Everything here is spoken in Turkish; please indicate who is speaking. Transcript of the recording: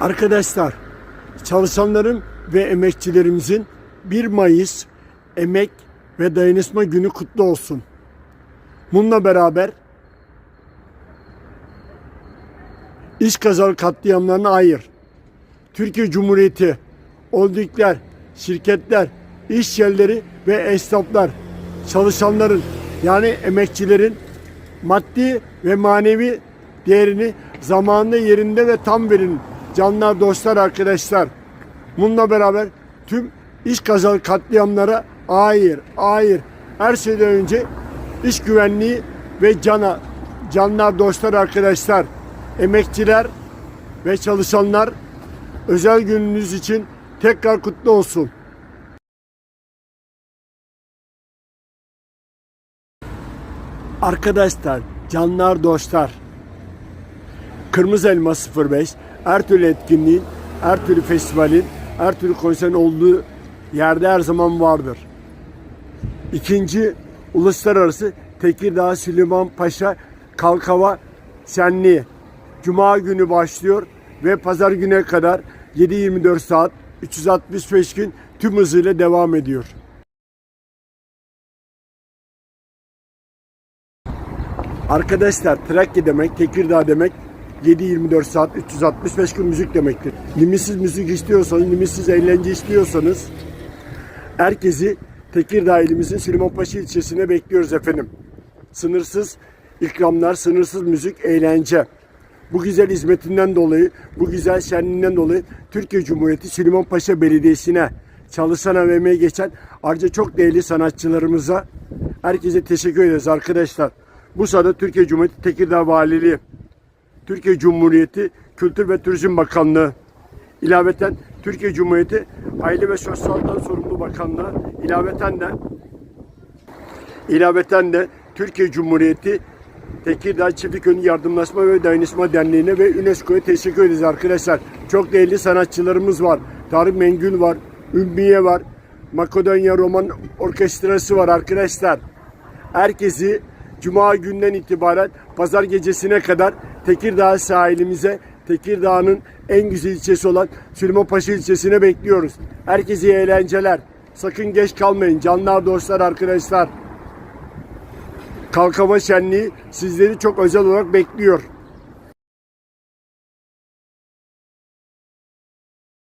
Speaker 1: Arkadaşlar, çalışanların ve emekçilerimizin 1 Mayıs Emek ve Dayanışma Günü kutlu olsun. Bununla beraber iş kazalı katliamlarına hayır. Türkiye Cumhuriyeti, olduklar, şirketler, iş yerleri ve esnaflar, çalışanların yani emekçilerin maddi ve manevi değerini zamanında yerinde ve tam verin. Canlar, dostlar, arkadaşlar. Bununla beraber tüm iş kazalı katliamlara hayır, hayır. Her şeyden önce iş güvenliği ve cana, canlar, dostlar, arkadaşlar, emekçiler ve çalışanlar özel gününüz için tekrar kutlu olsun. Arkadaşlar, canlar, dostlar. Kırmızı Elma 05 her türlü etkinliğin, her türlü festivalin, her türlü konserin olduğu yerde her zaman vardır. İkinci Uluslararası Tekirdağ Süleyman Paşa Kalkava Şenliği Cuma günü başlıyor ve pazar güne kadar 7-24 saat 365 gün tüm hızıyla devam ediyor. Arkadaşlar Trakya demek, Tekirdağ demek 7-24 saat 365 gün müzik demektir. Limitsiz müzik istiyorsanız, limitsiz eğlence istiyorsanız herkesi Tekirdağ ilimizin Süleymanpaşa ilçesine bekliyoruz efendim. Sınırsız ikramlar, sınırsız müzik, eğlence. Bu güzel hizmetinden dolayı, bu güzel şenliğinden dolayı Türkiye Cumhuriyeti Süleymanpaşa Belediyesi'ne çalışan ve emeği geçen ayrıca çok değerli sanatçılarımıza herkese teşekkür ederiz arkadaşlar. Bu sırada Türkiye Cumhuriyeti Tekirdağ Valiliği, Türkiye Cumhuriyeti Kültür ve Turizm Bakanlığı, ilaveten Türkiye Cumhuriyeti Aile ve Sosyal'dan sorumlu bakanlığı, ilaveten de ilaveten de Türkiye Cumhuriyeti Tekirdağ Çiftlik Önü Yardımlaşma ve Dayanışma Derneği'ne ve UNESCO'ya teşekkür ederiz arkadaşlar. Çok değerli sanatçılarımız var. Tarık Mengül var, Ümmiye var, Makedonya Roman Orkestrası var arkadaşlar. Herkesi Cuma günden itibaren pazar gecesine kadar Tekirdağ sahilimize, Tekirdağ'ın en güzel ilçesi olan Süleymanpaşa ilçesine bekliyoruz. Herkese iyi eğlenceler. Sakın geç kalmayın. Canlar, dostlar, arkadaşlar. Kalkama Şenliği sizleri çok özel olarak bekliyor.